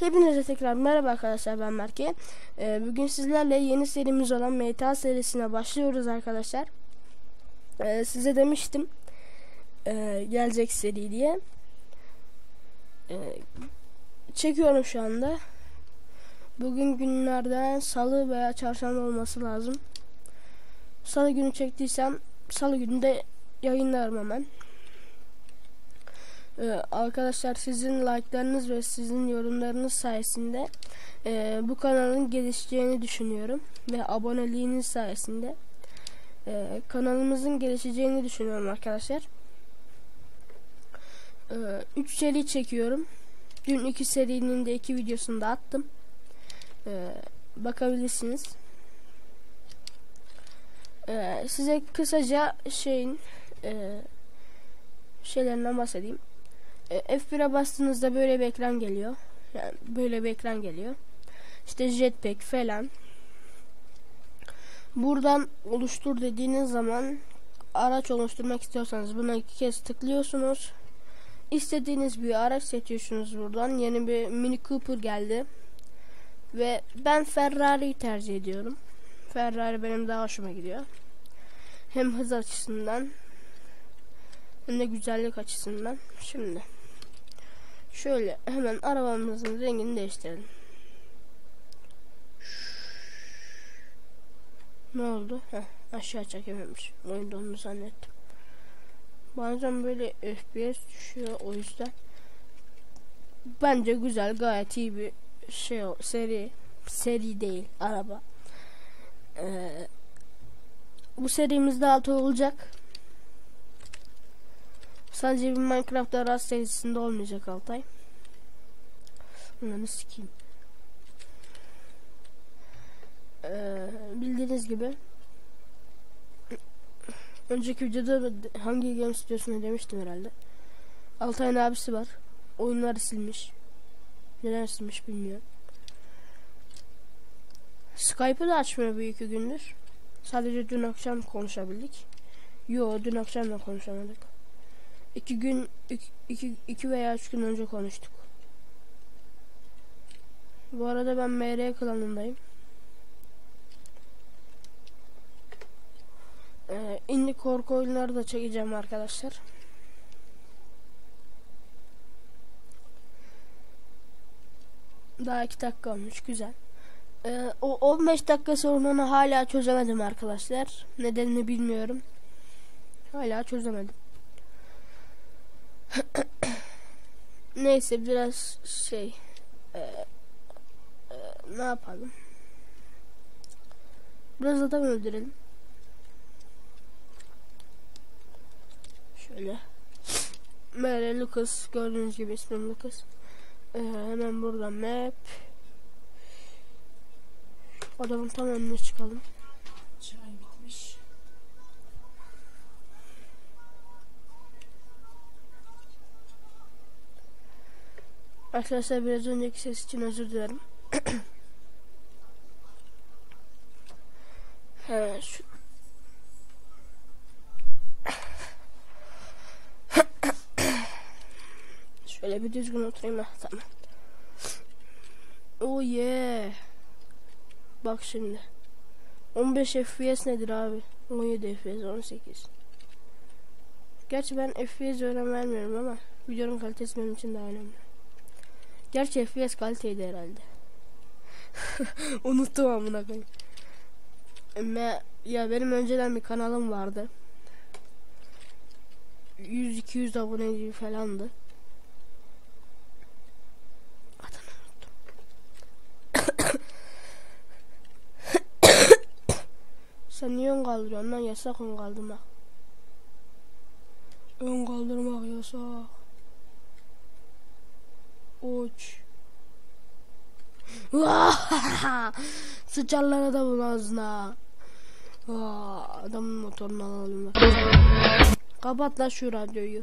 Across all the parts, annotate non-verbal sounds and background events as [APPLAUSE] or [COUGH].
Hepinize tekrar merhaba arkadaşlar ben Merke. Ee, bugün sizlerle yeni serimiz olan MTA serisine başlıyoruz arkadaşlar. Ee, size demiştim e, gelecek seri diye. Ee, çekiyorum şu anda. Bugün günlerden salı veya çarşamba olması lazım. Salı günü çektiysem salı günü de yayınlarım hemen. Ee, arkadaşlar sizin like'larınız ve sizin yorumlarınız sayesinde e, bu kanalın gelişeceğini düşünüyorum ve aboneliğiniz sayesinde e, kanalımızın gelişeceğini düşünüyorum arkadaşlar. 3 e, seri çekiyorum. Dün iki serinin de iki videosunu da attım. E, bakabilirsiniz. E, size kısaca şeyin e, şeylerinden bahsedeyim. E, F1'e bastığınızda böyle bir ekran geliyor. Yani böyle bir ekran geliyor. İşte jetpack falan. Buradan oluştur dediğiniz zaman araç oluşturmak istiyorsanız buna iki kez tıklıyorsunuz. İstediğiniz bir araç seçiyorsunuz buradan. Yeni bir Mini Cooper geldi. Ve ben Ferrari'yi tercih ediyorum. Ferrari benim daha hoşuma gidiyor. Hem hız açısından hem de güzellik açısından. Şimdi Şöyle hemen arabamızın rengini değiştirelim. Ne oldu? Heh, aşağı çekememiş. Oyunda onu zannettim. Bazen böyle FPS düşüyor o yüzden. Bence güzel gayet iyi bir şey o, seri. Seri değil araba. Ee, bu serimizde altı olacak. Sadece bir Minecraft Aras serisinde olmayacak Altay. Ananı sikeyim. Ee, bildiğiniz gibi önceki videoda hangi game stüdyosuna demiştim herhalde. Altay'ın abisi var. Oyunları silmiş. Neden silmiş bilmiyorum. Skype'ı da açmıyor bir iki gündür. Sadece dün akşam konuşabildik. Yo dün akşam da konuşamadık. İki gün, iki, iki, veya üç gün önce konuştuk. Bu arada ben MR klanındayım. Ee, indie korku oyunları da çekeceğim arkadaşlar. Daha iki dakika olmuş güzel. Ee, o 15 dakika sorununu hala çözemedim arkadaşlar. Nedenini bilmiyorum. Hala çözemedim. [COUGHS] Neyse biraz şey e, e, ne yapalım? Biraz adam öldürelim. Şöyle. Mere Lucas gördüğünüz gibi ismim Lucas. Ee, hemen buradan map. Adamın tam önüne çıkalım. Arkadaşlar biraz önceki ses için özür dilerim. [CLEARS THROAT] Hemen şu [CLEARS THROAT] Şöyle bir düzgün oturayım da tamam. Oh yeah. Bak şimdi. 15 FPS nedir abi? 17 FPS 18. Gerçi ben FPS önem vermiyorum ama videonun kalitesi benim için daha önemli. Gerçi FPS kaliteydi herhalde. [LAUGHS] Unuttum amına koyayım. Ya benim önceden bir kanalım vardı. 100-200 abone falandı. Adını unuttum. [COUGHS] Sen niye ön kaldırıyorsun lan yasak ön kaldırmak. Ön kaldırmak yasak. Uç. [LAUGHS] Sıçarlar adamın ağzına. Aa, adamın motorunu alalım. Kapat la şu radyoyu.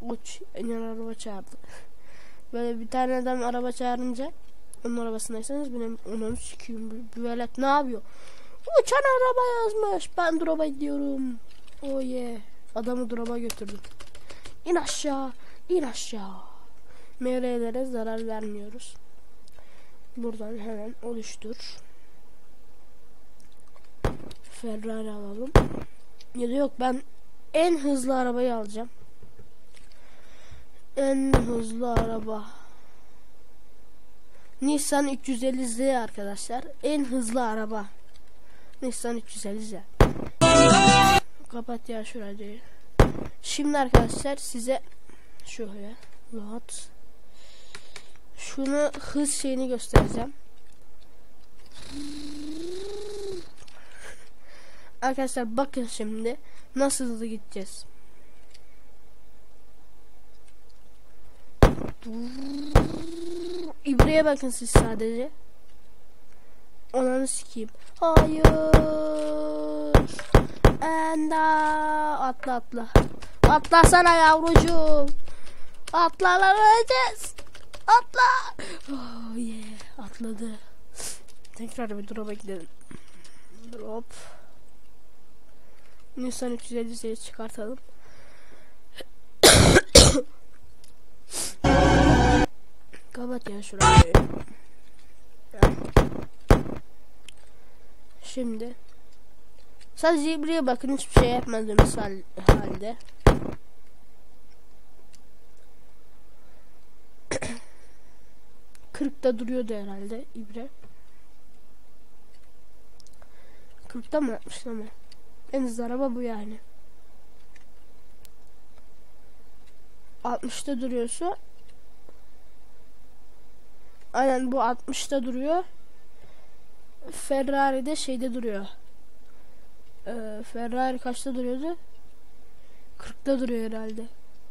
Uç. En araba çarptı. Böyle bir tane adam araba çağırınca Onun arabasındaysanız benim onu sikiyim. Bu- Bu velet ne yapıyor? Uçan araba yazmış. Ben drop'a gidiyorum. Oh yeah. Adamı drop'a götürdüm. İn aşağı. in aşağı. MR'lere zarar vermiyoruz. Buradan hemen oluştur. Ferrari alalım. Ya da yok ben en hızlı arabayı alacağım. En hızlı araba. Nissan 350Z arkadaşlar. En hızlı araba. Nissan 350Z. Kapat ya şu. Şimdi arkadaşlar size şöyle rahat şunu hız şeyini göstereceğim. Arkadaşlar bakın şimdi nasıl hızlı gideceğiz. İbreye bakın siz sadece. Ananı sikeyim. Hayır. Enda atla atla. Atlasana yavrucuğum. Atla lan öleceğiz. Atla. Oh yeah. Atladı. Tekrar bir drop'a gidelim. Drop. Nissan 350'yi çıkartalım. Kapat ya şurayı. Şimdi sadece buraya bakın hiçbir şey yapmadığımız hal- halde. [COUGHS] Kırkta duruyordu herhalde ibre. Kırkta mı yapmış ama? En hızlı araba bu yani. 60'ta duruyorsa Aynen bu 60'ta duruyor. Ferrari de şeyde duruyor. Ee, Ferrari kaçta duruyordu? 40'ta duruyor herhalde.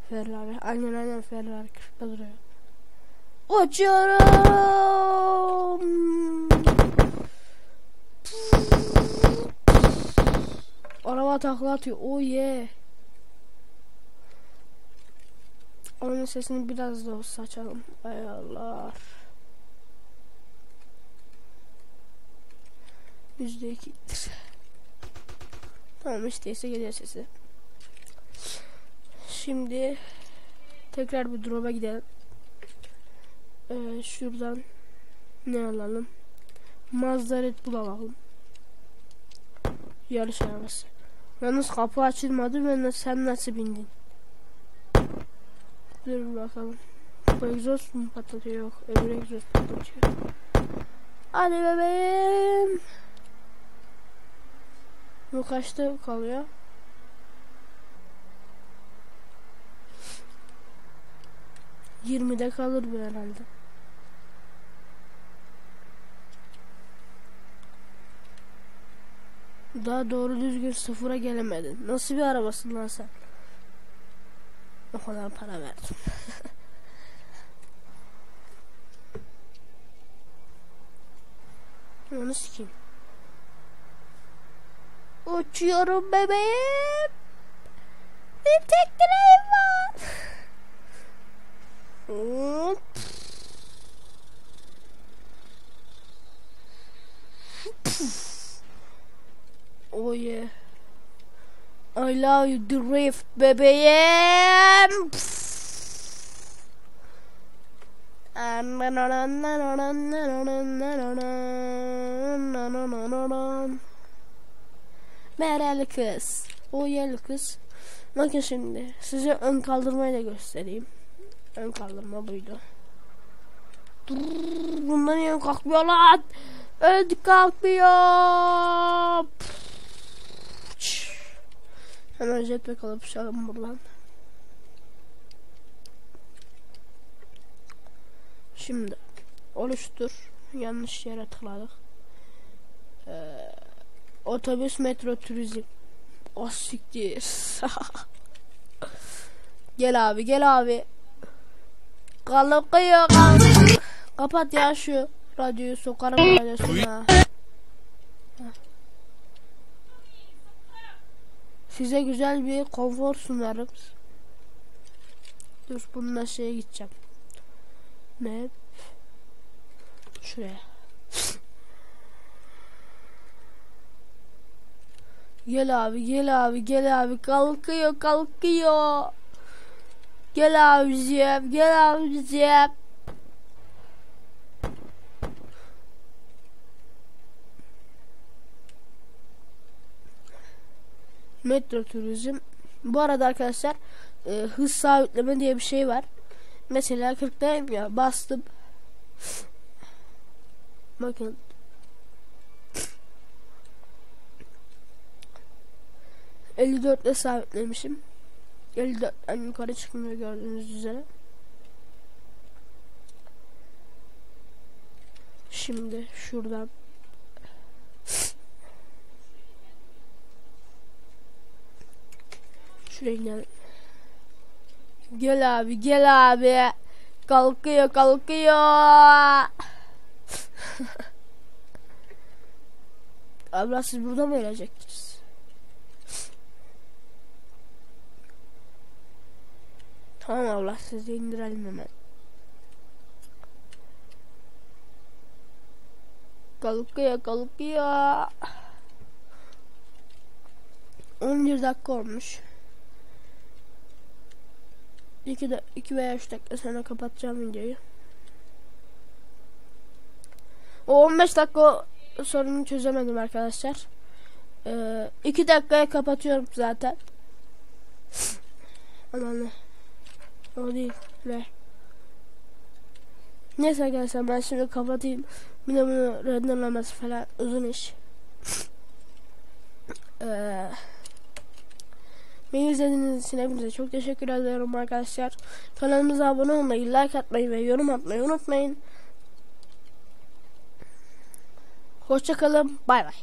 Ferrari. Aynen aynen Ferrari 40'ta duruyor. Uçuyorum. Araba takla atıyor. Oh yeah. Onun sesini biraz da olsa açalım. Ay Allah. Yüzde ikidir. Tamam işte ise geliyor sesi. Şimdi tekrar bir drop'a gidelim. Ee, şuradan ne alalım? Mazda Red Bull alalım. Yarış arabası. Yalnız kapı açılmadı ve sen nasıl bindin? Dur bakalım. Bu egzoz mu patlatıyor? Yok. Öbür egzoz patlatıyor. Hadi bebeğim. Bu kaçta kalıyor? Yirmide kalır bu herhalde. Daha doğru düzgün sıfıra gelemedin. Nasıl bir arabasın lan sen? O kadar para verdim. [LAUGHS] Onu sikeyim. Uçuyorum bebeğim. Bir tek dileğim var. Oh yeah. I love you drift bebeğim. Merhaba kız. O yerli kız. Bakın şimdi size ön kaldırmayı da göstereyim. Ön kaldırma buydu. Bundan niye kalkmıyor lan? Ön kalkmıyor. Hemen jetpack alıp uçalım buradan. Şimdi oluştur. Yanlış yere tıkladık. Ee, otobüs metro turizm. O siktir. [LAUGHS] gel abi gel abi. Kalkıyor kalk. Kapat ya şu radyoyu sokarım radyosuna. Size güzel bir konfor sunarım. Dur bununla şeye gideceğim. Map. şuraya. Gel abi gel abi gel abi kalkıyor kalkıyor. Gel abicim gel abicim. Metro turizm. Bu arada arkadaşlar e, hız sabitleme diye bir şey var. Mesela 40'dayım ya bastım. Bakın. ...54'te sabitlemişim. 54'ten yukarı çıkmıyor gördüğünüz üzere. Şimdi şuradan Şuraya gel. Gel abi gel abi. Kalkıyor kalkıyor. [LAUGHS] Abla siz burada mı ölecektiniz? Tamam abla sizi indirelim hemen. Kalkıyor kalkıyor. 11 dakika olmuş. 2 de 2 veya 3 dakika sonra kapatacağım videoyu. O 15 dakika sorunu çözemedim arkadaşlar. 2 ee, dakikaya kapatıyorum zaten. Aman O değil. Ne? Neyse arkadaşlar ben şimdi kapatayım. Bir de bunu renderlemesi falan uzun iş. Eee Beni izlediğiniz için hepinize çok teşekkür ederim arkadaşlar. Kanalımıza abone olmayı, like atmayı ve yorum atmayı unutmayın. Hoşçakalın. Bay bay.